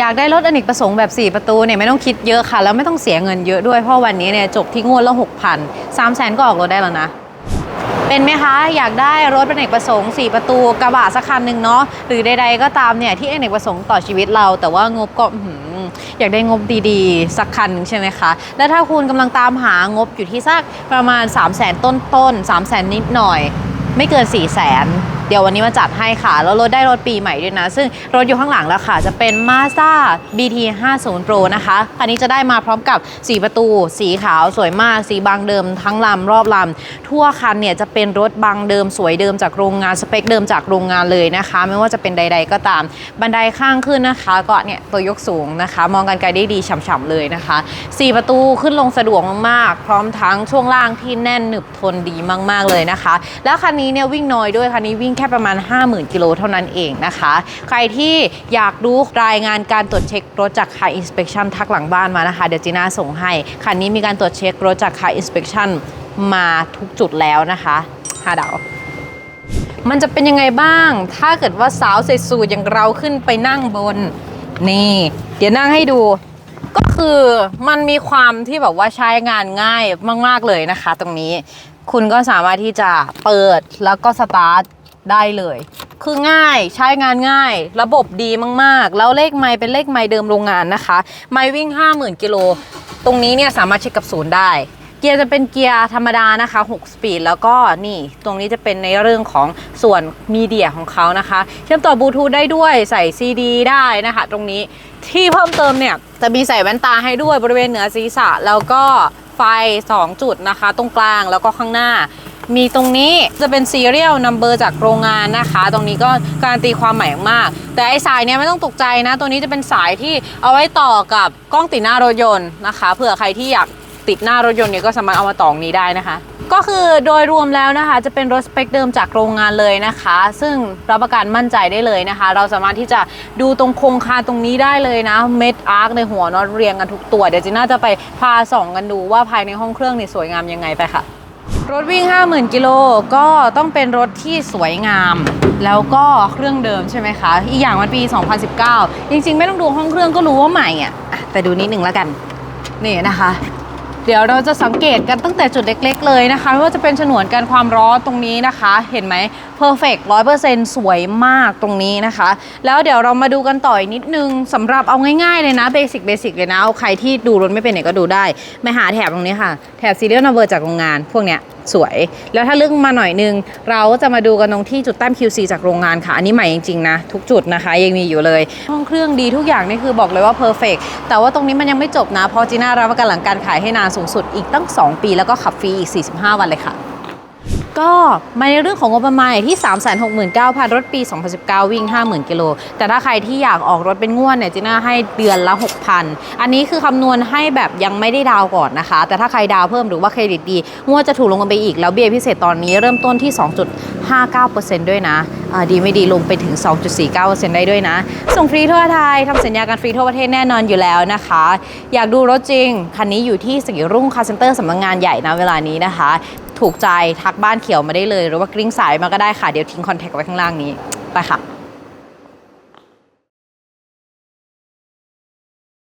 อยากได้รถอเนกประสงค์แบบ 4 ประตูเนี่ยไม่ต้องคิดเยอะค่ะ แล้วไม่ต้องเสียเงินเยอะด้วยเพราะวันนี้เนี่ยจบที่งวดละ 6,000 3 0 0 0 0ก็ออกรถได้แล้วนะ เป็นไหมคะ อยากได้รถอเนกประสงค์ 4 ประตูกระบะสักคันหนึ่งเนาะหรือใดๆก็ตามเนี่ยที่อเนกประสงค์ต่อชีวิตเรา แต่ว่างบก็อยากได้งบดีๆ สักคันหนึ่งใช่ไหมคะ แล้วถ้าคุณกำลังตามหางบอยู่ที่สักประมาณ 3 0 0 0 0นต้นๆ3 0 0 0 0 0นิดหน่อย ไม่เกิน 4 0 0 0 0 0 เดี๋ยววันนี้มาจัดให้ค่ะ แล้วรถได้รถปีใหม่ด้วยนะ ซึ่งรถอยู่ข้างหลังแล้วค่ะ จะเป็น Mazda BT 50 Pro นะคะคันนี้จะได้มาพร้อมกับ4ประตู สีขาวสวยมาก สีบางเดิมทั้งลำรอบลำทั่วคันเนี่ยจะเป็นรถบางเดิมสวยเดิมจากโรงงานสเปคเดิมจากโรงงานเลยนะคะ ไม่ว่าจะเป็นใด ๆ ก็ตาม บันไดข้างขึ้นนะคะ ก็เนี่ยตัวยกสูงนะคะ มองกันไกลได้ดีฉ่ำๆเลยนะคะ4ประตูขึ้นลงสะดวกมากๆพร้อมทั้งช่วงล่างที่แน่นหนึบทนดีมาก ๆเลยนะคะ แล้วคันนี้เนี่ยวิ่งน้อยด้วยคันนี้วิ่งแค่ประมาณ 50,000 กิโลเท่านั้นเองนะคะ ใครที่อยากรู้รายงานการตรวจเช็ครถจาก Car Inspection ทักหลังบ้านมานะคะ เดี๋ยวจีน่าส่งให้ คันนี้มีการตรวจเช็ครถจาก Car Inspection มาทุกจุดแล้วนะคะ5ดาวมันจะเป็นยังไงบ้าง ถ้าเกิดว่าสาวใส่สูทอย่างเราขึ้นไปนั่งบน นี่ เดี๋ยวนั่งให้ดู ก็คือมันมีความที่แบบว่าใช้งานง่ายมาก ๆ เลยนะคะ ตรงนี้ คุณก็สามารถที่จะเปิดแล้วก็สตาร์ท ได้เลย คือง่ายใช้งานง่าย ระบบดีมากๆ แล้วเลขไมล์เป็นเลขไมล์เดิมโรงงานนะคะ ไมล์วิ่ง 50,000 กิโล ตรงนี้เนี่ยสามารถเช็คกับศูนย์ได้ เกียร์จะเป็นเกียร์ธรรมดานะคะ 6 สปีด แล้วก็นี่ ตรงนี้จะเป็นในเรื่องของส่วนมีเดียของเขานะคะ เชื่อมต่อบลูทูธได้ด้วยใส่ซีดีได้นะคะ ตรงนี้ที่เพิ่มเติมเนี่ยจะมีใส่แว่นตาให้ด้วยบริเวณเหนือศีรษะ แล้วก็ไฟ 2 จุดนะคะ ตรงกลางแล้วก็ข้างหน้า มีตรงนี้จะเป็น serial number จากโรงงานนะคะ ตรงนี้ก็การนตีความหมายมาก แต่ไอสายเนี้ยไม่ต้องตกใจนะ ตัวนี้จะเป็นสายที่เอาไว้ต่อกับกล้องติดหน้ารถยนต์นะคะ เผื่อใครที่อยากติดหน้ารถยนต์เนี่ยก็สามารถเอามาต่องนี้ได้นะคะก็คือโดยรวมแล้วนะคะ จะเป็นรถสเปคเดิมจากโรงงานเลยนะคะ ซึ่งรับประกันมั่นใจได้เลยนะคะ เราสามารถที่จะดูตรงโครงคานตรงนี้ได้เลยนะเม็ดอาร์คในหัวน็อตเรียงกันทุกตัว เดี๋ยวจีน่าจะไปพาส่องกันดูว่าภายในห้องเครื่องนี่สวยงามยังไงไปค่ะ รถวิ่ง 50,000 กิโลก็ต้องเป็นรถที่สวยงาม แล้วก็เครื่องเดิมใช่ไหมคะ อีกอย่างมันปี 2019 จริงๆ ไม่ต้องดูห้องเครื่องก็รู้ว่าใหม่อะอะแต่ดูนิดหนึ่งแล้วกัน นี่นะคะ เดี๋ยวเราจะสังเกตกันตั้งแต่จุดเล็ก ๆ เลยนะคะไม่ว่าจะเป็นฉนวนกันความร้อนตรงนี้นะคะ เห็นไหม perfect 100%สวยมากตรงนี้นะคะ แล้วเดี๋ยวเรามาดูกันต่ออีกนิดนึงสำหรับเอาง่ายๆเลยนะเบสิกเบสิกเลยนะเอาใครที่ดูรถไม่เป็นเนี่ยก็ดูได้มาหาแถบตรงนี้ค่ะ แถบซีเรียลนัมเบอร์จากโรงงาน พวกเนี้ยสวย แล้วถ้าเลือกมาหน่อยนึง เราก็จะมาดูกันตรงที่จุดแต้ม QC จากโรงงานค่ะ อันนี้ใหม่จริงๆนะ ทุกจุดนะคะยังมีอยู่เลย ห้องเครื่องดีทุกอย่างนี่คือบอกเลยว่าเพอร์เฟกแต่ว่าตรงนี้มันยังไม่จบนะ เพราะจีน่ารับประกันหลังการขายให้นานสูงสุดอีกตั้ง 2 ปี แล้วก็ขับฟรีอีก 45 วันเลยค่ะ ก็มาในเรื่องของงบประมาณที่ 369,000 รถปี 2019 วิ่ง 50,000 กิโล แต่ถ้าใครที่อยากออกรถเป็นงวดเนี่ยจีน่าให้เดือนละ 6,000 อันนี้คือคำนวณให้แบบยังไม่ได้ดาวก่อนนะคะ แต่ถ้าใครดาวเพิ่มหรือว่าเครดิตดี งวดจะถูกลงกันไปอีก แล้วเบี้ยพิเศษตอนนี้เริ่มต้นที่ 2.59%ด้วยนะอ่าดีไม่ดีลงไปถึง 2.49%ได้ด้วยนะ ส่งฟรีทั่วไทยทำสัญญากันฟรีทั่วประเทศแน่นอนอยู่แล้วนะคะ อยากดูรถจริง คันนี้อยู่ที่สีรุ่งคาร์เซ็นเตอร์สำนักงานใหญ่นะเวลานี้นะคะ ถูกใจทักบ้านเขียวมาได้เลย หรือว่ากริ้งสายมาก็ได้ค่ะ เดี๋ยวทิ้งคอนแทคไว้ข้างล่างนี้ ไปค่ะ